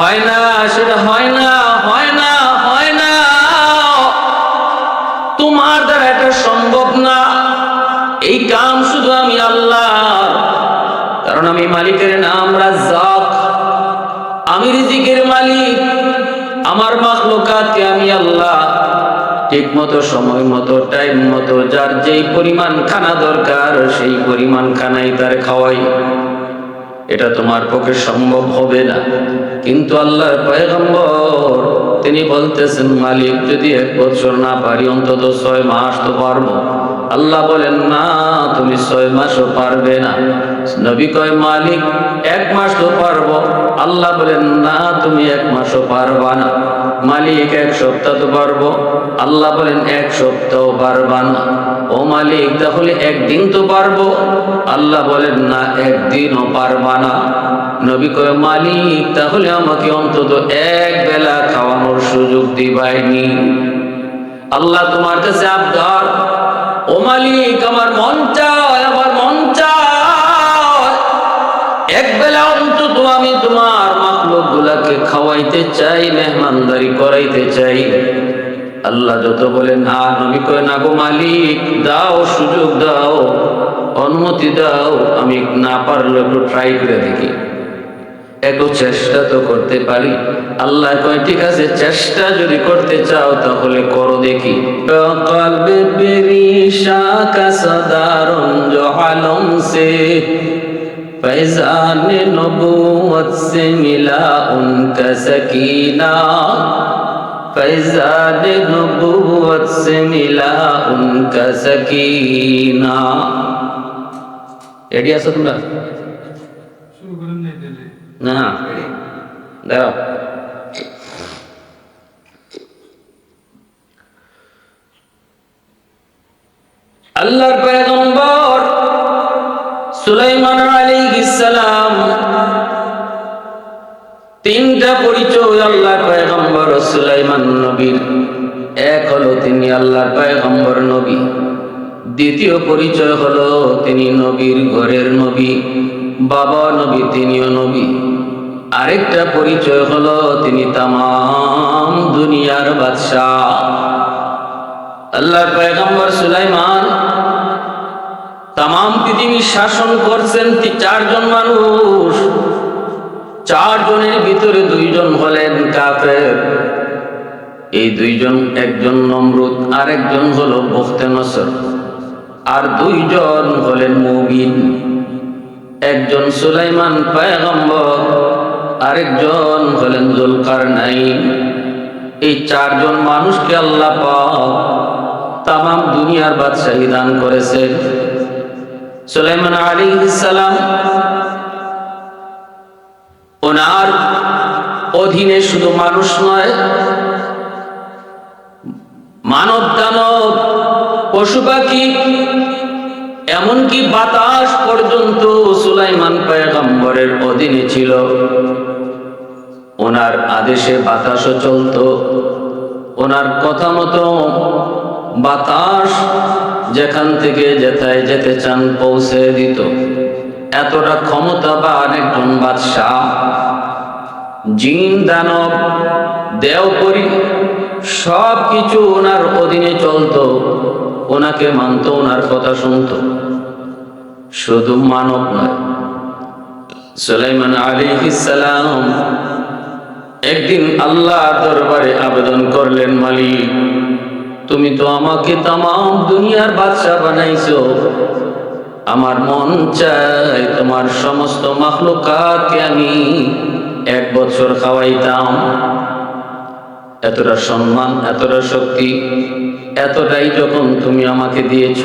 হয় না, সেটা হয় না হয় না হয় না। তোমার দ্বারা এটা সম্ভব না। এই কাম শুধু আমি আল্লাহ। কারণ আমি মালিকের নাম রাজ্জাক। আমি রিজিকের মালিক। আমার মাখলুকাতকে আমি আল্লাহ। ঠিক মতো সময় মতো টাইম মতো, যার যেই পরিমাণ খানা দরকার, সেই পরিমাণ খানাই তার খাওয়াই। এটা তোমার পক্ষে সম্ভব হবে না। কিন্তু আল্লাহর পয়গম্বর, তিনি বলতেছেন, মালিক, যদি এক বছর না পারি, অন্তত ছয় মাস তো পারব। আল্লাহ বলেন, না, তুমি ছয় মাসও পারবে না। নবী কয়, মালিক, এক মাস তো পারব। আল্লাহ বলেন, না, তুমি এক মাসও পারবা না। মালিক এক সপ্তাহ তো পারব আল্লাহ বলেন, এক সপ্তাহ পারবা না। ও মালিক, তাহলে একদিন তো পারব আল্লাহ বলেন, না, একদিনও পারবা না। নবী কয়, মালিক, তাহলে আমাকে অন্তত এক বেলা খাওয়ানোর সুযোগ দিবাইনি। আল্লাহ তোমার কাছে আবদার। ও মালিক, আমার মন চায়, আমার মন চায়। এক বেলা অন্তত আমি তোমার গুলাকে খাওয়াইতে চাই, মেহমানদারি করাইতে চাই। আল্লাহ যত বলেন না নবী কয়, না গো মালিক, দাও, সুযোগ দাও, অনুমতি দাও, আমি না পারলে একটু ট্রাই করে দেখি। একটু চেষ্টা তো করতে পারি। আল্লাহ কয়, ঠিক আছে, চেষ্টা যদি করতে চাও, তাহলে করো দেখি। কলবে পেরিশা কা সদারুন জহালম সে फैजान नबूवत से मिला उनका सकीना फैजान नबूवत से मिला उनका सकीना রেডি আছো তোমরা শুরু করেন নাই তাহলে না দাঁড়াও আল্লাহর পয়গম্বর সুলাইমান আলাইহিস সালাম, তিনটা পরিচয় আল্লাহর পয়গম্বর সুলাইমান নবীর। এক হলো তিনি আল্লাহর পয়গম্বর নবী। দ্বিতীয় পরিচয় হলো তিনি নবীর ঘরের নবী, বাবা নবী তিনিও নবী। আরেকটা পরিচয় হলো তিনি তামাম দুনিয়ার বাদশাহ। আল্লাহর পয়গম্বর সুলাইমান তামাম পৃথিবী শাসন করছেন চারজন মানুষ। চারজনের ভিতরে দুইজন হলেন কাফের। এই দুইজন একজন নমরুদ আর একজন হলো বখতে নসর। আর দুইজন হলেন মুবিন একজন সুলাইমান পয়গম্বর, আরেকজন হলেন জুলকার নাইন এই চারজন মানুষকে আল্লাহ পাক তামাম দুনিয়ার বাদশাহী দান করেছেন। সুলাইমান আলী সালাম ওনার অধীনে শুধু মানুষ নয়, মানব দানব, পশু পাখি, এমনকি বাতাস পর্যন্ত সুলাইমান পয়গম্বরের অধীনে ছিল। ওনার আদেশে বাতাসও চলতো, ওনার কথা মতো বাতাস যেখান থেকে যেথায় যেতে চান পৌঁছে দিত। এতটা ক্ষমতা ক্ষমতাবান একজন বাদশাহ, জিন, দানব, দেওপরি সব কিছু ওনার অধীনে চলতো, ওনাকে মানত, ওনার কথা শুনতো। শুধু মানব নয়। সুলাইমান আলাইহিস সালাম একদিন আল্লাহ দরবারে আবেদন করলেন, মালিক তুমি তো আমাকে তাম দুনিয়ার বাদশাহ বানাইছো। আমার মন চায় তোমার সমস্ত মাখলুকাতকে আমি এক বছর খাওয়াইতাম। এতটা সম্মান, এতটা শক্তি, এতটাই যখন তুমি আমাকে দিয়েছ।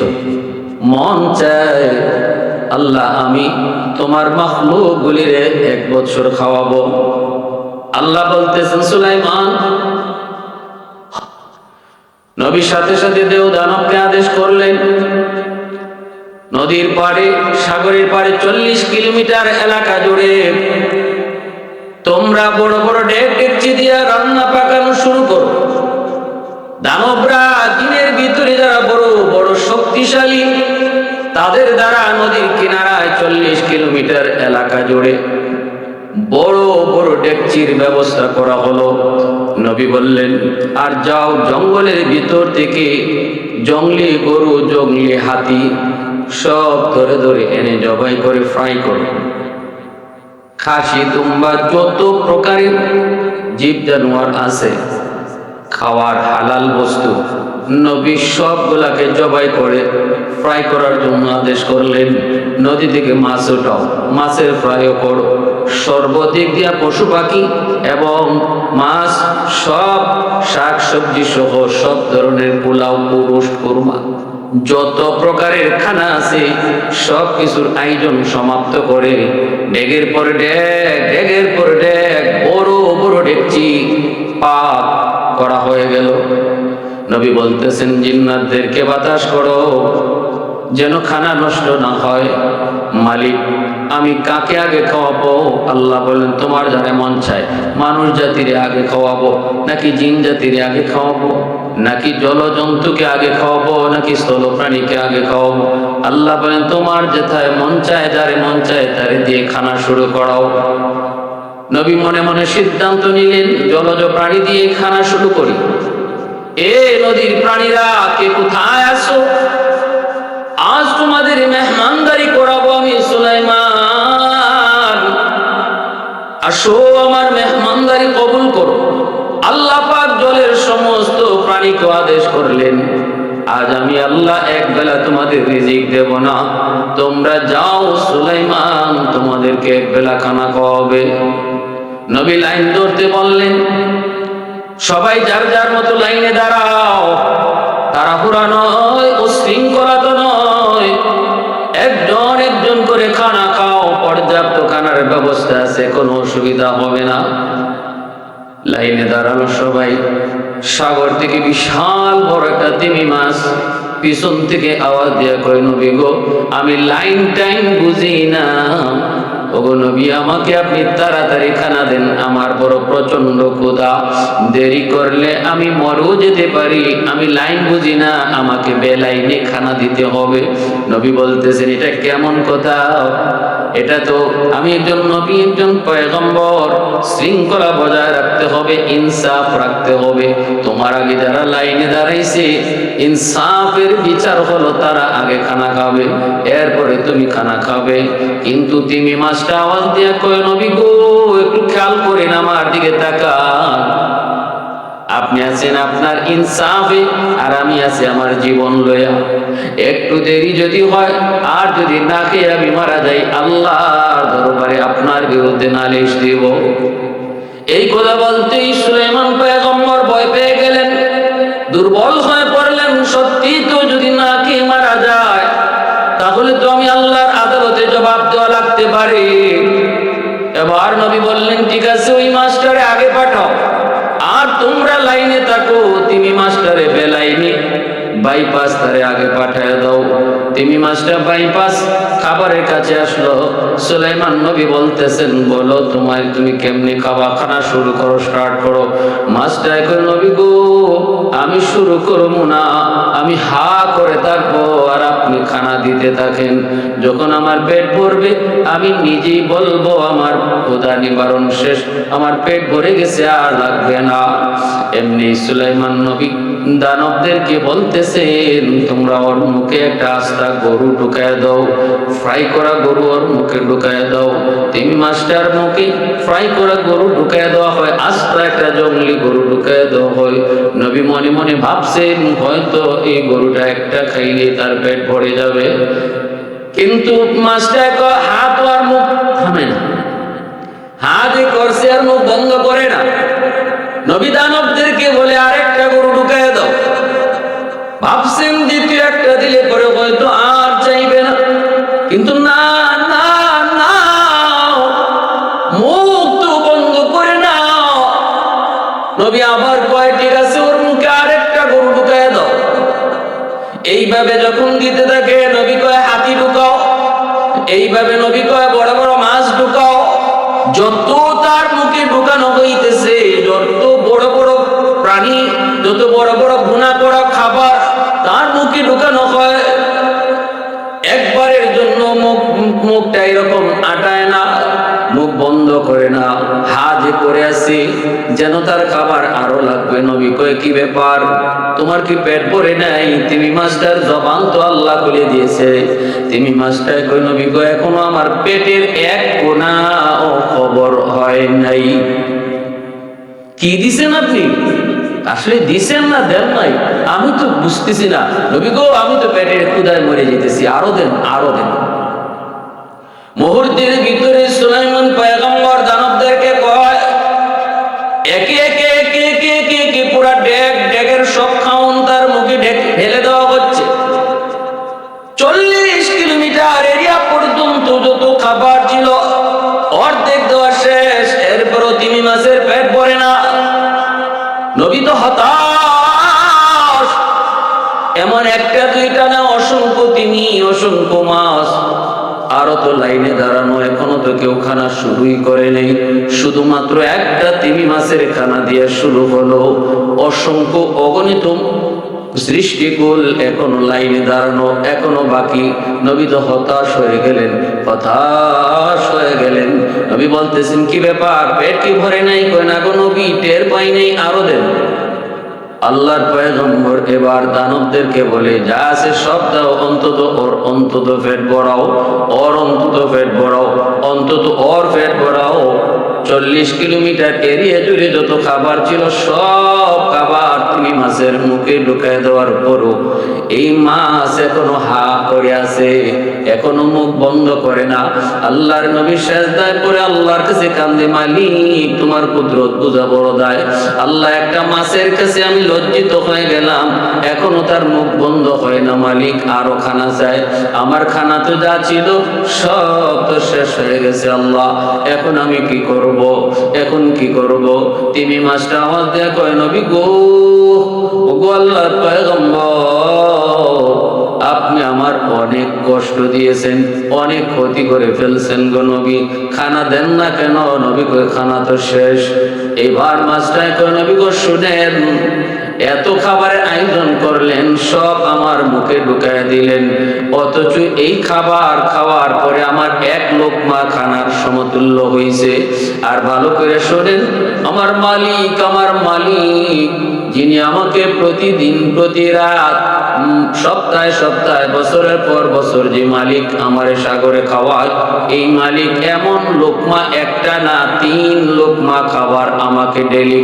মন চায়, আল্লাহ, আমি তোমার মাখলুক গুলিরে এক বছর খাওয়াবো। আল্লাহ বলতেছেন, সুলাইমান নবীর সাথে সাথে দেও দানবকে আদেশ করলেন। নদীর পাড়ে, সাগরের পাড়ে চল্লিশ কিলোমিটার এলাকা জুড়ে তোমরা বড় বড় ডেক ডেকচি দিয়া রান্না পাকানো শুরু করো। দানবরা দিনের ভিতরে যারা বড় বড় শক্তিশালী, তাদের দ্বারা নদীর কিনারায় চল্লিশ কিলোমিটার এলাকা জুড়ে। বড় বড় ডেকচির ব্যবস্থা করা হলো। নবী বললেন, আর যাও জঙ্গলের ভিতর থেকে, জঙ্গলি গরু, জঙ্গলি হাতি, সব ধরে ধরে এনে জবাই করে ফ্রাই করো। খাসি তুম্বা যত প্রকারের জীব জানোয়ার আছে, খাওয়ার হালাল বস্তু, নবী সবগুলাকে জবাই করে ফ্রাই করার জন্য আদেশ করলেন, নদী থেকে মাছ ওঠাও, মাছের ফ্রাইও করো। সর্বদিক দিয়া পশু পাখি এবং মাছ, সব শাক সবজি সহ সব ধরনের পোলাও পুরুষ কুরমা যত প্রকারের খানা আছে, সব কিছুর আয়োজন সমাপ্ত করে ডেগের পর ডেগ, ডেগের পর ডেগ, বড় বড় ডেকচি পাপ করা হয়ে গেল। নবী বলতেছেন, জিন্নাতদেরকে বাতাস করো, যেন খানা নষ্ট না হয়। মালিক আমি কাকে আগে খাওয়াবো? আল্লাহ বলেন তোমার যারা মন চায়, মানুষ জাতিরে আগে খাওয়াবো, নাকি জিন জাতিরে আগে খাওয়াবো? নাকি জলজন্তুকে আগে খাওয়াবো, নাকি স্থল প্রাণীকে আগে খাওয়াবো? আল্লাহ বলেন, তোমার যেথায় মন চায়, যারে মন চায়, তারে দিয়ে খানা শুরু করাও। নবী মনে মনে সিদ্ধান্ত নিলেন, জলজ প্রাণী দিয়ে খানা শুরু করি। এ নদীর প্রাণীরা, কে কোথায় আসো আজ তোমাদের মেহমানদারি আসো, আমার মেহমানদারি কবুল করো। আল্লাহ পাক জলের সমস্ত প্রাণীকে আদেশ করলেন, আজ আমি আল্লাহ এক বেলা তোমাদের রিজিক দেব না। তোমরা যাও সুলাইমান, তোমাদেরকে এক বেলা খানা খাওয়াবে। নবী লাইন ধরতে বললেন, সবাই যার যার মতো লাইনে দাঁড়াও, তাড়াহুড়া নয় ব্যবস্থা আছে, কোনো অসুবিধা হবে না। লাইনে দাঁড়ানো সবাই। সাগর থেকে বিশাল বড় একটা তিমি মাছ পিছন থেকে আওয়াজ দিয়ে কয়, নবী গো, আমি লাইন টাইম বুঝি না। ওগো নবী, আমাকে আপনি তাড়াতাড়ি খানা দেন, আমার বড় প্রচণ্ড ক্ষুধা। দেরি করলে আমি মরও যেতে পারি, আমি লাইন বুঝি না, আমাকে বেলাইনে খানা দিতে হবে। নবী বলতেছেন, এটা কেমন কথা? এটা তো আমি একজন নবী, একজন পয়গম্বর। শৃঙ্খলা বজায় রাখতে হবে, ইনসাফ রাখতে হবে। তোমার আগে যারা লাইনে দাঁড়াইছে, ইনসাফের বিচার হলো তারা আগে খানা খাবে, এরপরে তুমি খানা খাবে। কিন্তু তুমি মাছটা আওয়াজ দিয়ে কয়, নবী গো, একটু খেয়াল করেন আমার দিকে তাকান। আপনি আছেন আপনার ইনসাফে আর আমি আছি আমার জীবন লয়া। একটু দেরি যদি হয়, আর যদি না খেয়ে আমি মারা যাই, আল্লাহর দরবারে আপনার বিরুদ্ধে নালিশ দিব। এই কথা বলতেই সুলাইমান পয়গম্বর ভয় পেয়ে গেলেন। দুর্বল হয়ে পারে। এবার নবী বললেন, ঠিক আছে, ওই মাস্টারে আগে পাঠাও। আর তোমরা লাইনে থাকো, তিনি মাস্টারে বেলাইনি বাইপাস তারে আগে পাঠায় দাও। তুমি মাস্টার বাইপাস খাবারের কাছে আসলো। সুলাইমান নবী বলতেছেন, বলো তোমার তুমি কেমনি খাওয়া খানা শুরু করো স্টার্ট করো? মাস্টার এখন নবী গো, আমি শুরু করব না, আমি হা করে থাকব আর আপনি খানা দিতে থাকেন। যখন আমার পেট ভরবে, আমি নিজেই বলব, আমার ক্ষুধা নিবারণ শেষ, আমার পেট ভরে গেছে আর লাগবে না। এমনি সুলাইমান নবী দানবদেরকে বলতেছেন তোমরা ওর মুখে একটা আস্তা গরু ঢুকায় দাও ফ্রাই করা গরু ওর মুখে ঢুকায় দাও। তিমি মাস্টার মুখে ফ্রাই করা গরু ঢুকায় দেওয়া হয় আস্তা একটা জঙ্গলি গরু ঢুকায় দেওয়া হয়। নবী মনে মনে ভাবছেন হয়তো এই গরুটা একটা খাইলে তার পেট ভরে যাবে। কিন্তু কয়, হাত আর মুখ থামে না। হাত এ করছে আর মুখ বন্ধ করে না। নবী দানবদেরকে দিতে থাকে নবী কয় হাতি ঢুকাও, এইভাবে নবী কয় বড় বড় মাছ ঢুকাও, যত তার মুখে ঢুকানো হইতেছে, যত বড় বড় প্রাণী, যত বড় বড় ভুনা করা খাবার তার মুখে ঢুকানো হয়। একবারের জন্য মুখ মুখটা এরকম করে না। হাজে করে আসি যেন তার খাবার আরও লাগবে। নবী কয়ে, কি ব্যাপার? তোমার কি পেট ভরে নাই? তুমি মাস্টার জবান তো আল্লাহ খুলে দিয়েছে। তুমি মাস্টার কই নবী কয়, এখনও আমার পেটের এক কোনা ও খবর হয় নাই। কি দিছেন আপনি? আসলে দিছেন না, দেন নাই। আমি তো বুঝতেছি না। নবী গো, আমি তো পেটের ক্ষুদায় মরে যেতেছি। আরও দেন আরও দেন। মুহূর্তের ভিতরে সুলাইমান পয়গম্বর শেষ, এরপরও তিমি মাসের পেট ভরে না। নবী তো হতাশ। এমন একটা, দুইটা না, অসংখ্য তিনি অসংখ্য মাস আরও তো লাইনে দাঁড়ানো, এখনও তো কেউ খানা শুরুই করে নেই। শুধুমাত্র একটা তিমি মাসের খানা দিয়ে শুরু হলো। অসংখ্য অগণিত সৃষ্টিকুল এখনও লাইনে দাঁড়ানো, এখনও বাকি। নবী তো হতাশ হয়ে গেলেন, হতাশ হয়ে গেলেন। নবী বলতেছেন, কি ব্যাপার? পেট কি ভরে নাই? কয়, না কোনো নবী, টের পাই নেই আরও দেন আল্লাহর পয়গম্বর এবার দানবদেরকে বলে, যা আছে সব দাও, অন্তত ওর, অন্তত ফেট ভরাও, ওর অন্তত ফেট ভরাও, অন্তত ওর ফেট ভরাও। চল্লিশ কিলোমিটার এরিয়া জুড়ে যত খাবার ছিল, সব খাবার তুমি মাছের মুখে ঢুকায় দেওয়ার পরও এই মাছ এখনও হা করে আছে, এখনও মুখ বন্ধ করে না। আল্লাহর নবী সেজদায় পরে আল্লাহর কাছে কান্দে, মালিক, তোমার কুদরত বুঝা বড় দায়। আল্লাহ একটা মাছের কাছে আমি লজ্জিত হয়ে গেলাম, এখনও তার মুখ বন্ধ হয় না, মালিক, আরও খানা চায় আমার খানা তো যা ছিল, সব তো শেষ হয়ে গেছে, আল্লাহ। এখন আমি কি করব? এখন কি করব? তুমি মাস্টার আওয়াজ দেয়া কয়, নবী গো ও গো আল্লাহর পয়গম্বর, আপনি আমার অনেক কষ্ট দিয়েছেন, অনেক ক্ষতি করে ফেলছেন গো নবী। খানা দেন না কেন? নবী কই খানা তো শেষ। এবার মাস্টার কয়, নবী গো, শুনেন এত খাবারের আয়োজন করলেন, সব আমার মুখে ঢুকায় দিলেন। অথচ এই খাবার খাওয়ার পরে আমার এক লোকমা খানার সমতুল্য হয়েছে। আর ভালো করে শোনেন, আমার মালিক আমার মালিক, যিনি আমাকে প্রতিদিন, প্রতি রাত সপ্তাহে সপ্তাহে, বছরের পর বছর যে মালিক আমারে সাগরে খাওয়ায়, এই মালিক এমন লোকমা, একটা না তিন লোকমা খাবার আমাকে ডেলি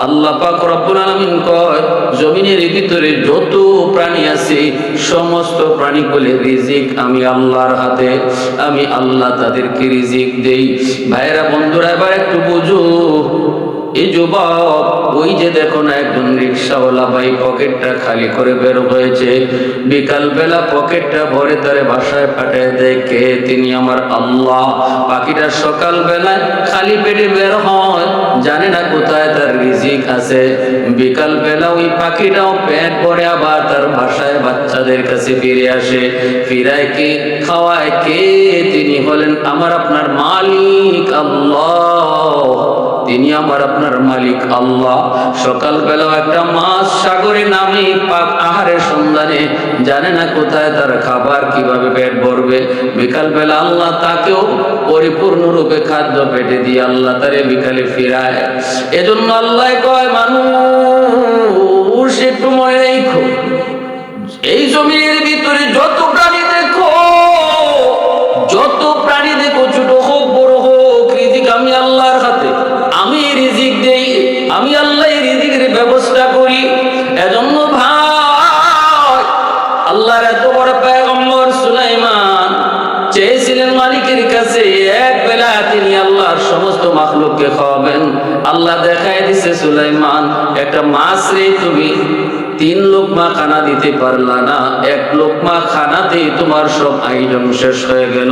আল্লাহ কয়, জমিনের ভিতরে যত প্রাণী আছে, সমস্ত প্রাণীগুলি রিজিক আমি আল্লাহর হাতে। আমি আল্লাহ তাদেরকে রিজিক দেই। ভাইরা বন্ধুরা, এবার একটু বুঝো। এই যুবক, ওই যে দেখো না একজন রিক্সাওয়ালা ভাই পকেটটা খালি করে বের হয়েছে। বিকাল বেলা পকেটটা ভরে তারে বাসায় পাঠিয়ে দেয়, কে তিনি আমার আল্লাহ? পাখিটা সকাল বেলায় খালি পেটে বের হয়, জানে না কোথায় তার রিজিক আছে। বিকাল বেলা ওই পাখিটাও পেট ভরে আবার তার বাসায় বাচ্চাদের কাছে ফিরে আসে। ফিরায় কে? খাওয়ায় কে? তিনি হলেন আমার আপনার মালিক আল্লাহ। তিনি আমার আপনার মালিক আল্লাহ। সকালবেলাও একটা মাছ সাগরে নামে পাক আহারের সন্ধানে জানে না কোথায় তার খাবার কীভাবে পেট ভরবে। বিকালবেলা আল্লাহ তাকেও পরিপূর্ণরূপে খাদ্য পেটে দিয়ে আল্লাহ তারে বিকালে ফিরায়। এজন্য আল্লাহ কয়, মানুষ একটু মনে রেখো এই জমির ভিতরে যত প্রাণী দেখো, যত প্রাণী দেখো, ছোট হোক আমি আল্লাহ রিজিকের ব্যবস্থা করি। এজন্য ভাই, আল্লাহর এত বড় পয়গম্বর সুলাইমান, চেয়েছিলেন মালিকের কাছে এক বেলা তিনি আল্লাহর সমস্ত মাখলুককে খাওয়াবেন। আল্লাহ দেখায় দিছে সুলাইমান, একটা মাছ রে তুমি, তিন লোকমা খানা দিতে পারলা না, এক লোকমা খানাতেই তোমার সব আয়োজন শেষ হয়ে গেল।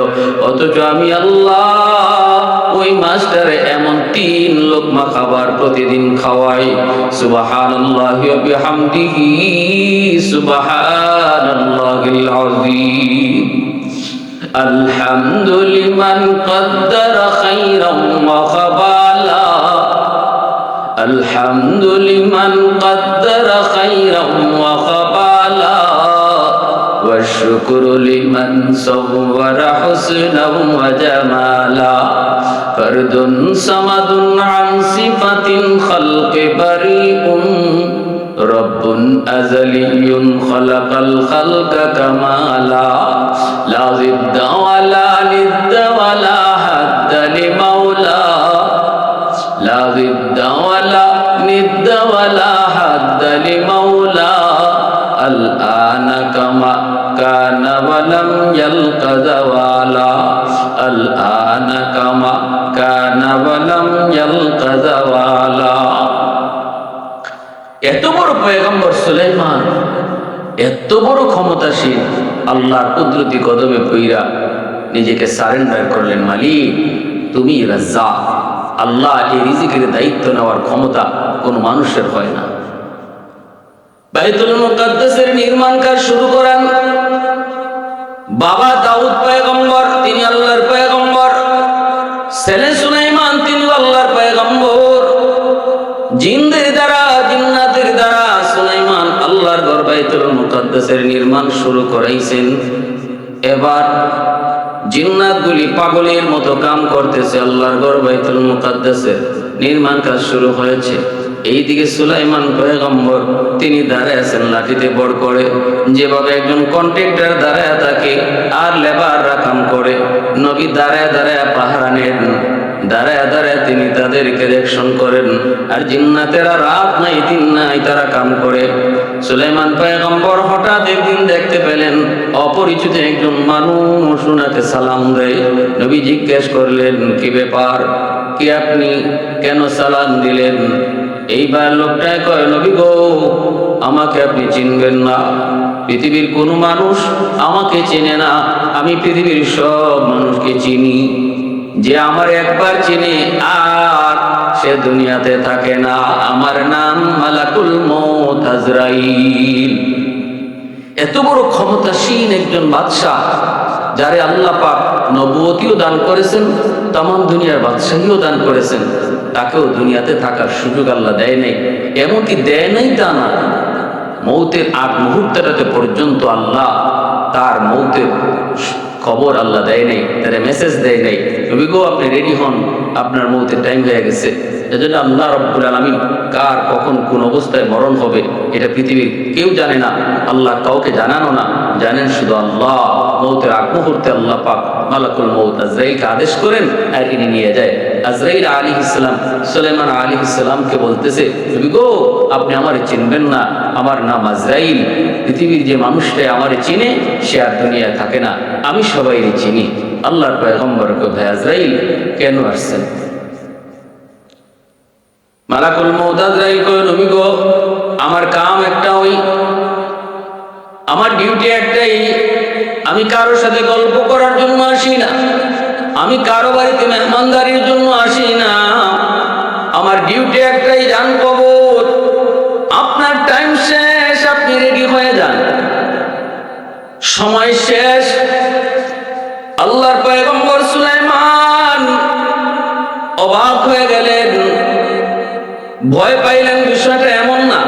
অথচ আমি আল্লাহ ওই মাছটারে এমন তিন লোকমা খাবার প্রতিদিন খাওয়াই সুবহানাল্লাহি ওয়া বিহামদিহি সুবহানাল্লাহিল আযীম الحمد لمن قدر خيرا وخبالا الحمد لمن قدر خيرا وخبالا والشكر لمن صور حسنا وجمالا فرد صمد عن صفة خلق بريء. رب أزلي خلق الخلق كمالا لا ضد ولا ند ولا حد لمولى لا ضد ولا ند ولا حد لمولى الآن كما كان ولم يلق زوالا. ولم يلق زوالا এত বড় পয়গম্বর সুলাইমান এত বড় ক্ষমতাশীল আল্লাহর কুদরতি কদমে পইরা নিজেকে সারেন্ডার করলেন মালিক তুমি রাজ্জা আল্লাহ এই রিজিকের দায়িত্ব নেওয়ার ক্ষমতা কোনো মানুষের হয় না বাইতুল মুকাদ্দাসের নির্মাণ কাজ শুরু করেন বাবা দাউদ পয়গম্বর তিনি আল্লাহর পয়গম্বর ছেলে মুকাদ্দাসের নির্মাণ শুরু করাইছেন। এবার জিন্নাতগুলি পাগলের মতো কাম করতেছে আল্লাহর ঘর বাইতুল মুকাদ্দাসের নির্মাণ কাজ শুরু হয়েছে। এইদিকে সুলাইমান পয়গম্বর, তিনি দাঁড়ায় আছেন লাঠিতে বড় করে। যেভাবে একজন কন্ট্রাক্টর দাঁড়ায় থাকে আর লেবাররা কাম করে, নবী দাঁড়ায় দাঁড়ায় পাহারা নেন। দাঁড়ায় দাঁড়ায় তিনি তাদেরকে দেখশন করেন। আর জিন্নাতেরা রাত নাই, দিন নাই তারা কাম করে। সুলাইমান পয়গম্বর হঠাৎ একদিন দেখতে পেলেন, অপরিচিত একজন মানুষ ওনাকে সালাম দেয়। নবী জিজ্ঞেস করলেন, কি ব্যাপার? কি আপনি কেন সালাম দিলেন? এইবার লোকটায় কয়, নবী গো, আমাকে আপনি চিনবেন না। পৃথিবীর কোনো মানুষ আমাকে চেনে না। আমি পৃথিবীর সব মানুষকে চিনি। যে আমার একবার চিনি, আর সে দুনিয়াতে থাকে না। আমার নাম মালাকুল আজরাইল। এত বড় ক্ষমতাসীন একজন বাদশাহ, যারে আল্লাহ পাক নবুয়তিও দান করেছেন তাম দুনিয়ার বাদশাহীও দান করেছেন। তাকেও দুনিয়াতে থাকার সুযোগ আল্লাহ দেয় নাই। এমনকি দেয় নাই তা না। মৌতের আগ মুহূর্তটাতে পর্যন্ত আল্লাহ তার মৌতের খবর আল্লাহ দেয় নাই তারা মেসেজ দেয় নাই। নবী গো আপনি রেডি হন? আপনার মৌতের টাইম হয়ে গেছে। এজন্য আল্লাহ রব্বুল আলমিন কার কখন কোন অবস্থায় মরণ হবে, এটা পৃথিবীর কেউ জানে না। আল্লাহ কাউকে জানানো না। জানেন শুধু আল্লাহ। মৌতের আগ মুহূর্তে আল্লাহ পাক মালাকুল মৌত আজরাইলকে আদেশ করেন আর ইনি নিয়ে যায়। আজরাইল আলী ইসলাম সুলেমান আলী ইসলামকে বলতেছে, তুমি গো, আপনি আমার চিনবেন না। আমার নাম আজরাইল। পৃথিবীর যে মানুষটাই আমার চিনে, সে আর দুনিয়ায় থাকে না। আমি সবাই চিনি। আল্লাহর পয়গম্বরকে ভাই আজরাইল কেন আসছেন? মালাকুল মৌদাজরাইল কয়, নবী গো, আমার কাম একটা ওই আমার ডিউটি একটাই, আমি কারোর সাথে গল্প করার জন্য আসি না, আমি কারও বাড়িতে মেহমানদারির জন্য আসি না, আমার ডিউটি একটাই জান কবর আপনার টাইম শেষ, আপনি রেডি হয়ে যান, সময় শেষ ভয় পাইলেন বিষয়টা এমন না।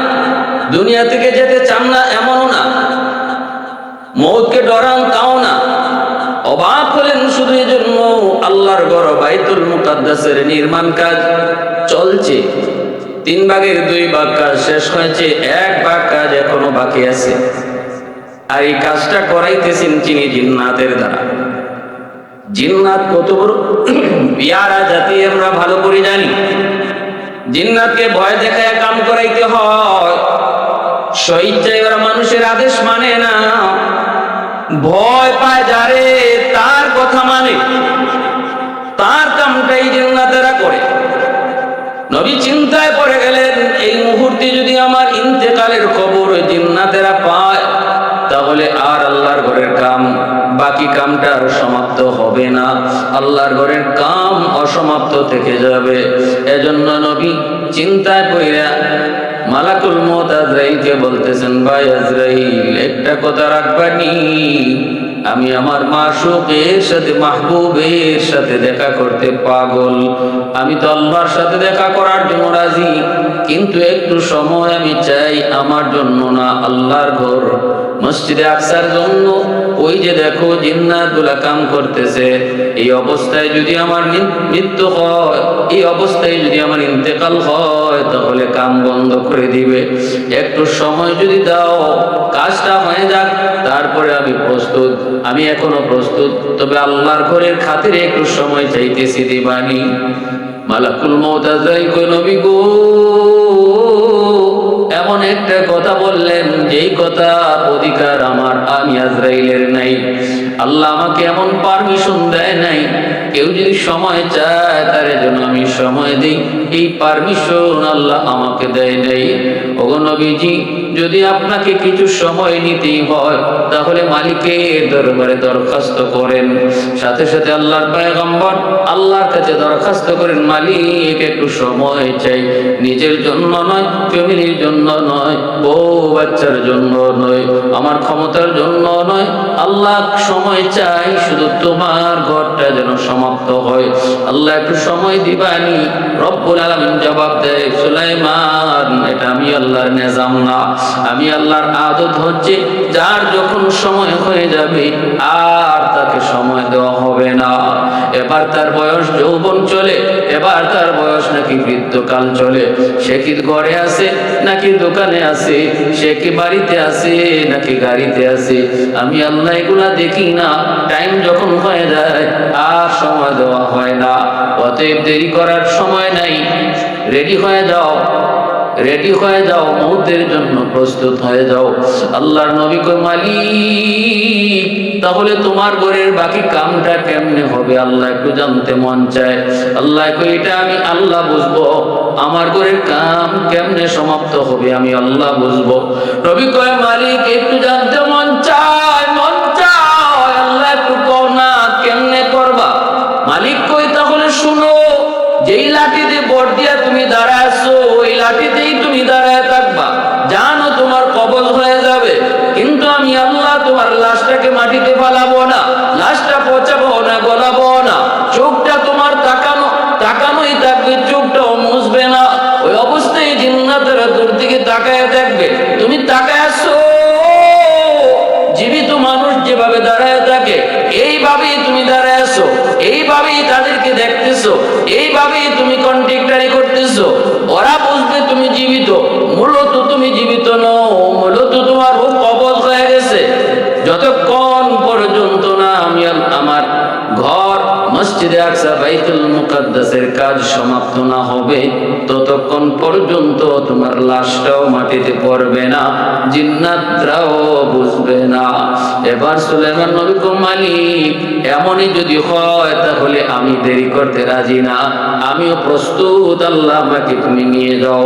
দুনিয়া থেকে যেতে চান না, এমনও না। মৌতকে ডরান তাও না। অবাক হলেন শুধু এই জন্য আল্লাহর গড় বাইতুল মুকাদ্দাসের নির্মাণ কাজ চলছে। তিন ভাগের দুই ভাগ কাজ শেষ হয়েছে, এক ভাগ কাজ এখনও বাকি আছে। আর এই কাজটা করাইতেছেন চিনি জিন্নাতের দ্বারা। জিন্নাত কত বড়? বিয়ারা জাতি আমরা ভালো করে জানি। জিন্নাতকে ভয় দেখায় কাম করাইতে হয়। স্বইচ্ছায় ওরা মানুষের আদেশ মানে না। ভয় পায় যারে, তার কথা মানে। তার কামটাই জিন্নাতেরা করে। নবী চিন্তায় পড়ে গেলেন, এই মুহূর্তে যদি আমার ইন্তেকালের খবর জিন্নাতেরা পায়, তাহলে আর আল্লাহর ঘরের কাম বাকি কামটা আর সমাপ্ত হবে না। আল্লাহর ঘরের কাম অসমাপ্ত থেকে যাবে। এজন্য নবী চিন্তায় পড়িয়া মালাকুল মত আজরাইলকে বলতেছেন, ভাই আজরাইল, একটা কথা রাখবানি আমি আমার মাসুকের সাথে, মাহবুবের সাথে দেখা করতে পাগল। আমি তো আল্লাহর সাথে দেখা করার জন্য রাজি, কিন্তু একটু সময় আমি চাই আমার জন্য না। আল্লাহর ঘর মসজিদে আকসার জন্য, ওই যে দেখো জিন্নাতুলা কাম করতেছে, এই অবস্থায় যদি আমার মৃত্যু হয়, এই অবস্থায় যদি আমার ইন্তেকাল হয়, তাহলে কাম বন্ধ করে দিবে। একটু সময় যদি দাও, কাজটা হয়ে যাক, তারপরে আমি প্রস্তুত, আমি এখনও প্রস্তুত। তবে আল্লাহর ঘরের খাতিরে একটু সময় চাইতেছি দিবানি। মালাকুল মৌতাজাই কই নবী গো। এমন একটা কথা বললেন, যেই কথা অধিকার আমার, আমি আজরাইলের নাই। আল্লাহ আমাকে এমন পারমিশন দেয় নাই কেউ যদি সময় চায়, তার জন্য আমি সময় দিই। এই পারমিশন আল্লাহ আমাকে দেয় নাই। ওগো যদি আপনাকে কিছু সময় নিতেই হয়, তাহলে মালিকের দরবারে দরখাস্ত করেন। সাথে সাথে আল্লাহর পয়গম্বর আল্লাহর কাছে দরখাস্ত করেন, মালিক, একটু সময় চাই। নিজের জন্য নয়, ফ্যামিলির জন্য নয়, বউ বাচ্চার জন্য নয়, আমার ক্ষমতার জন্য নয়। আল্লাহ সময় চাই, শুধু তোমার ঘরটা যেন সমাপ্ত হয়। আল্লাহ একটু সময় দিবানি। রব্বুল আলমিন জবাব দেয়, সুলাইমান, এটা আমি আল্লাহর নেজাম না। আমি আল্লাহর আদত হচ্ছে যার যখন সময় হয়ে যাবে, আর তাকে সময় দেওয়া হবে না। এবার তার বয়স যৌবন চলে, এবার তার বয়স নাকি বৃদ্ধকাল চলে। সে কি ঘরে আছে, নাকি দোকানে আছে? সে কি বাড়িতে আছে, নাকি গাড়িতে আছে? আমি আল্লাহ এগুলা দেখি না টাইম যখন হয়ে যায়, আর সময় দেওয়া হয় না। অতএব দেরি করার সময় নাই রেডি হয়ে যাও। রেডি হয়ে যাও, মৌতের জন্য প্রস্তুত হয়ে যাও। আল্লাহর নবী কই মালিক, তাহলে তোমার ঘরের বাকি কামটা কেমনে হবে? আল্লাহ একটু জানতে মন চায়। আল্লাহ কই এটা আমি আল্লাহ বুঝব। আমার ঘরের কাম কেমনে সমাপ্ত হবে আমি আল্লাহ বুঝব। নবী কয়, মালিক, একটু জানতে মন চায় মন চায়। আল্লাহ একটু কও না, কেমনে করবা? মালিক কই তাহলে শুনো, যেই লাঠিতে বট দিয়া তুমি ওই লাঠিতেই তুমি দাঁড়ায় থাকবা। জানো তোমার কবল হয়ে যাবে, কিন্তু আমি আল্লাহ তোমার লাশটাকে মাটিতে ফালাবো না, লাশটা পচাবো না, গলাবো না। চোখটা তোমার তাকানো, তাকানোই থাকবে, চোখটাও মুছবে না। ওই অবস্থায় জিন্নাতেরা দূর থেকে তাকায় থাকবে। তুমি তাকায় আসো জীবিত মানুষ যেভাবে দাঁড়ায় থাকে, এইভাবেই তুমি দাঁড়ায় আছো। এইভাবেই তাদেরকে দেখতেছো। এইভাবেই তুমি কন্ট্রাক্টারি করতেছো। ওরা বুঝবে তুমি জীবিত মসজিদে আকসা বাইতুল মুকাদ্দাসের কাজ সমাপ্ত না হবে, ততক্ষণ পর্যন্ত তোমার লাশটাও মাটিতে পড়বে না, জিন্নাতরাও বুঝবে না। এবার সুলেমান নবী মালিক, এমনই যদি হয় তাহলে আমি দেরি করতে রাজি না। আমিও প্রস্তুত, আল্লাহ আমাকে তুমি নিয়ে যাও।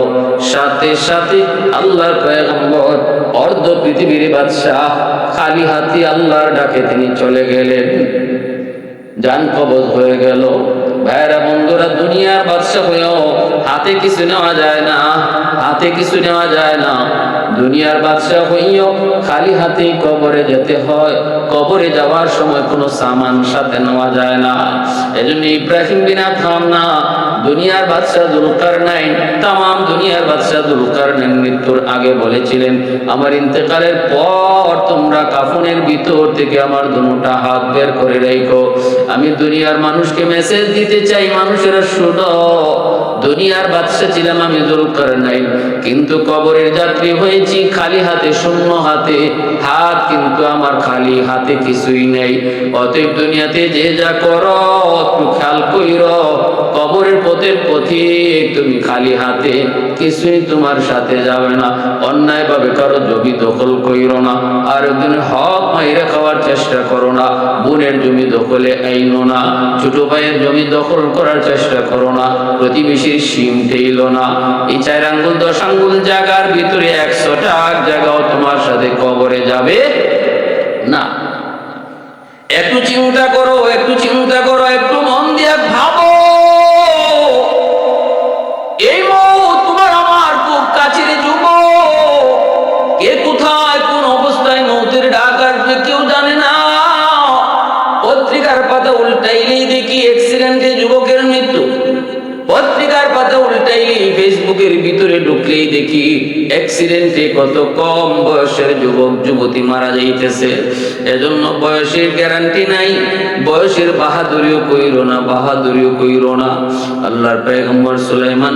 সাথে সাথে আল্লাহর পয়গম্বর, অর্ধ পৃথিবীর বাদশাহ, খালি হাতি আল্লাহর ডাকে তিনি চলে গেলেন। যান কবজ হয়ে গেল। ভাইরা বন্ধুরা, দুনিয়ার বাদশা হয়েও হাতে কিছু নেওয়া যায় না, হাতে কিছু নেওয়া যায় না। দুনিয়ার বাদশা হইও খালি হাতে কবরে যেতে হয়। কবরে যাওয়ার সময় কোনো সামান সাথে নেওয়া যায় না। এজন্য ইব্রাহিম বিনা থাম না দুনিয়ার বাদশাহ দুলকার নাই। তাম দুনিয়ার বাদশাহ দুলকার নাইন মৃত্যুর আগে বলেছিলেন, আমার ইন্তেকালের পর তোমরা কাফনের ভিতর থেকে আমার দুটা হাত বের করে রেখো। আমি দুনিয়ার মানুষকে মেসেজ দিতে চাই, মানুষেরা শুনো দুনিয়ার বাদশা ছিলাম আমি দুলকার নাই। কিন্তু কবরের যাত্রী হয়েছি, খালি হাতে, শূন্য হাতে। হাত কিন্তু আমার খালি হাতে কিছুই নেই। অতএব দুনিয়াতে যে যা করো খেয়াল কইর। কবরের পথের পথিক তুমি খালি হাতে কিছুই তোমার সাথে যাবে না। অন্যায় ভাবে কারও জমি দখল কইরো না। আর একদিন হক মাইরা খাওয়ার চেষ্টা করো না। বোনের জমি দখলে আইনো না। ছোট ভাইয়ের জমি দখল করার চেষ্টা করো না। প্রতিবেশীর সিম টেইলো না। এই চার আঙ্গুল দশ আঙ্গুল জায়গার ভিতরে একশো টাক জায়গাও তোমার সাথে কবরে যাবে না। একটু চিন্তা করো, একটু চিন্তা করো, একটু মন অ্যাক্সিডেন্টে যুবকের মৃত্যু। পত্রিকার পাতা উল্টাইলেই ফেসবুকের ভিতরে ঢুকলেই দেখি অ্যাক্সিডেন্টে কত কম বয়সের যুবক, যুবতী মারা যাইতেছে। এজন্য বয়সের গ্যারান্টি নাই, বয়সের বাহাদুরিও কইর না, বাহাদুরিও কইর না। আল্লাহর পয়গম্বর সুলাইমান,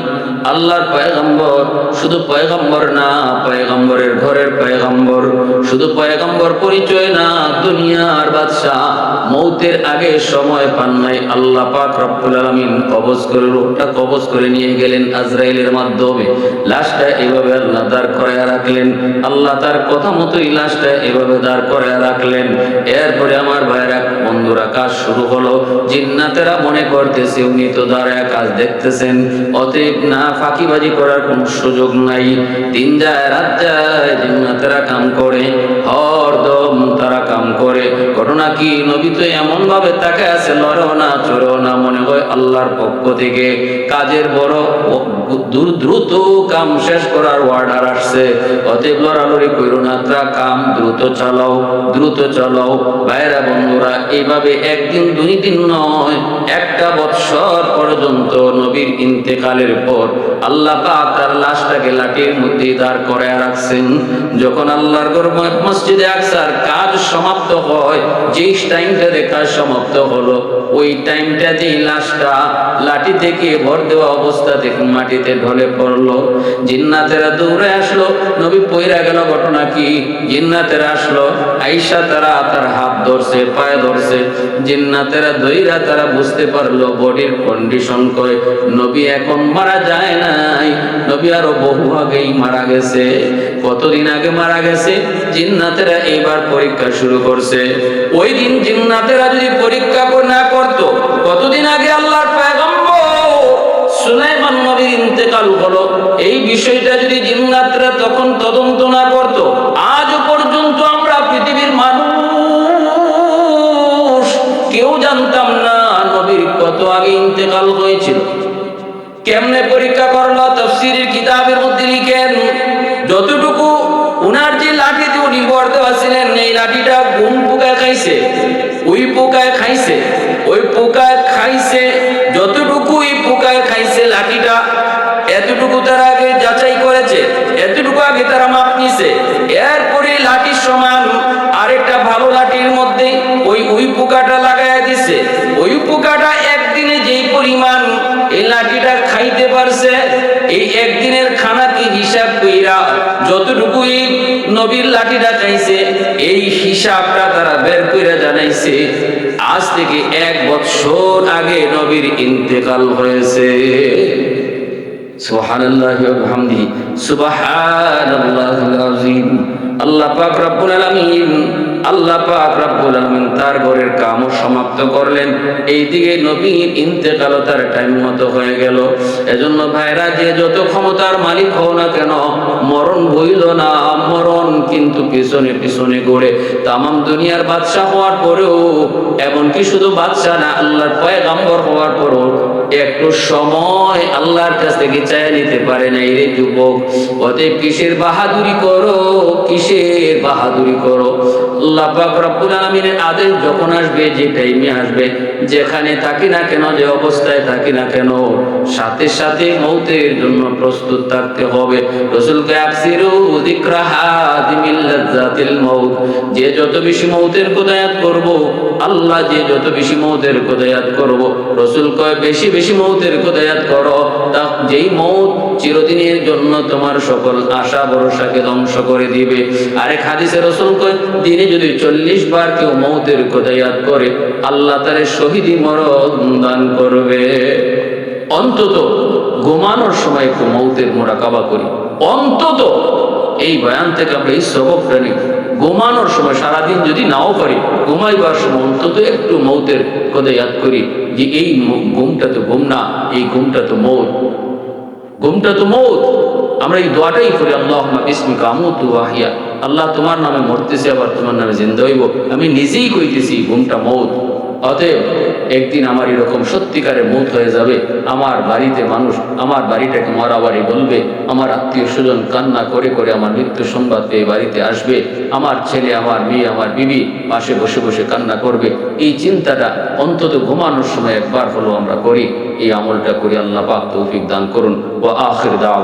আল্লাহর পয়গম্বর শুধু পয়গম্বর না, পয়গম্বরের ঘরের পয়গম্বর। শুধু পয়গম্বর পরিচয় না, দুনিয়ার বাদশাহ, মৌতের আগে সময় পান নাই। আল্লাহ পাক রব্বুল আলামিন কবজ করে রূপটা কবজ করে নিয়ে গেলেন আজরাইলের মাধ্যমে লাশটা এভাবে আল্লাহ দাঁড় করে রাখলেন। আল্লাহ তার কথা মতোই লাশটা এভাবে দাঁড় করে রাখলেন। এরপরে আমার ভাইরা কাজ শুরু হলো। জিন্নাতেরা মনে করতেছে, উনি তো দাঁড়ায় কাজ দেখতেছেন। অতএব না ফাঁকিবাজি করার কোনো সুযোগ নাই। দিন যায়, রাত যায়, জিন্নাতেরা কাম করে হরদম তারা কাম করে। ঘটনা কি? নবী তো এমন ভাবে তাকে আছে না না, মনে হয় আল্লাহর পক্ষ থেকে। কাজের বড় দ্রুত কাম শেষ করার অর্ডার আসছে। অতএব লড়ালড়ি করো না কাম দ্রুত চালাও দ্রুত চালাও। ভাইরা বন্ধুরা এইভাবে একদিন, দুই দিন নয়, একটা বৎসর পর্যন্ত নবীর ইন্তেকালের পর আল্লাহ তার লাশটাকে লাঠির মধ্যে দাঁড় করে রাখছেন। যখন আল্লাহর মসজিদে আকসার কাজ সমাপ্ত হয়, যেই টাইমটাতে কাজ সমাপ্ত হলো, ওই টাইমটাতেই লাশটা লাঠি থেকে ভর দেওয়া অবস্থা থেকে মাটিতে ঢলে পড়ল। জিন্নাতেরা দৌড়ে আসলো, নবী পইরা গেল, ঘটনা কি? জিন্নাতেরা আসলো, আইসা তারা তার হাত ধরছে, পায়ে ধরছে। জিন্নাতেরা দইরা তারা বুঝতে পারল বডির কন্ডিশন কয় নবী এখন মারা যায় নাই। নবী আরও বহু আগেই মারা গেছে। কতদিন আগে মারা গেছে? জিন্নাতেরা এবার পরীক্ষা শুরু করছে। ওই দিন জিন্নাতেরা যদি পরীক্ষা না করতো, কতদিন আগে আল্লাহর পয়গম্বর সুলাইমান নবীর ইন্তেকাল হলো। এই বিষয়টা যদি জিন্নাতরা তখন তদন্ত না করত আজও কত আগে ইন্তেকাল হয়েছিল। কেমনে পরীক্ষা করল, তফসিরের কিতাবের মধ্যে লিখেন, যতটুকু উনার যে লাঠিতে উনি বর দেওয়া ছিলেন, এই লাঠিটা ঘুম পোকায় খাইছে? ওই পোকায় খাইছে। ওই পোকায় খাইছে, যতটুকু ওই পোকায় খাইছে লাঠিটা, এতটুকু তারা আগে যাচাই করেছে, এতটুকু আগে তারা মাপ নিছে। এরপরে লাঠির সমান আরেকটা ভালো লাঠির মধ্যে ওই উই পোকাটা লাগাইয়া দিছে। ওই পোকাটা পরিমাণ এই খাইতে পারছে, এই একদিনের খানা কি হিসাব কইরা যতটুকু নবীর লাঠিটা খাইছে, এই হিসাবটা তারা বের কইরা জানাইছে, আজ থেকে এক বছর আগে নবীর ইন্তেকাল হয়েছে। সুবহানাল্লাহি সুবহানাল্লাহিল আযীম। আল্লাহ পাক রব্বুল আলামিন আল্লাহ পাক রব্বুল আলামিন তার ঘরের কামও সমাপ্ত করলেন। এইদিকে নবীর ইন্তেকালও তার টাইম মতো হয়ে গেল। এজন্য ভাইরা, যে যত ক্ষমতার মালিক হও না কেন, মরণ বইল না, মরণ কিন্তু পিছনে পিছনে ঘুরে। তামাম দুনিয়ার বাদশাহ হওয়ার পরেও, এমনকি শুধু বাদশাহ না, আল্লাহর পয়গাম্বর হওয়ার পরেও একটু সময় আল্লাহর কাছ থেকে চাই নিতে পারে না রে যুবক। অতএব কিসের বাহাদুরি করো? কিসের বাহাদুরি করো? আদেশ যখন আসবে, যে টাইমে আসবে, যেখানে থাকি না কেন, যে অবস্থায় থাকি না কেন, সাথে সাথে মৌতের জন্য প্রস্তুত থাকতে হবে। যে যত বেশি মৌতের কোদায়াত করব, আল্লাহ যে যত বেশি মৌতের কোদায়াত করব, রসুল কয়, বেশি বেশি মৌতের কোদায়াত করো। তা যেই মৌত চিরদিনের জন্য তোমার সকল আশা, ভরসাকে ধ্বংস করে দিবে। আরেক হাদিসে রসুল দিনে যদি চল্লিশ বার কেউ মৌতের কোদায়াত করে, আল্লাহ তারে শহীদি মরণ দান করবে। অন্তত ঘুমানোর সময় একটু মৌতের মোরাকাবা করি। অন্তত এই বয়ান থেকে আমরা এই সবকটা ঘুমানোর সময় সারাদিন যদি নাও পারি, ঘুমাইবার সময় অন্তত একটু মৌতের কথা করি। যে এই ঘুমটা তো ঘুম না, এই ঘুমটা তো মৌত। ঘুমটা তো মৌত। আমরা এই দোয়াটাই করি আল্লাহ আহিয়া আল্লাহ তোমার নামে মরতেছি, আবার তোমার নামে জিন্দা হইব। আমি নিজেই কইতেছি, ঘুমটা মৌত। অতএব একদিন আমার এরকম সত্যিকারের মুখ হয়ে যাবে। আমার বাড়িতে মানুষ, আমার বাড়িটাকে মারাবাড়ি বলবে। আমার আত্মীয় স্বজন কান্না করে করে আমার মৃত্যু সংবাদ পেয়ে বাড়িতে আসবে। আমার ছেলে, আমার মেয়ে, আমার বিবি পাশে বসে বসে কান্না করবে। এই চিন্তাটা অন্তত ঘুমানোর সময় একবার হলো আমরা করি। এই আমলটা করি আল্লাহ পাক তৌফিক দান করুন। ও আখির দাও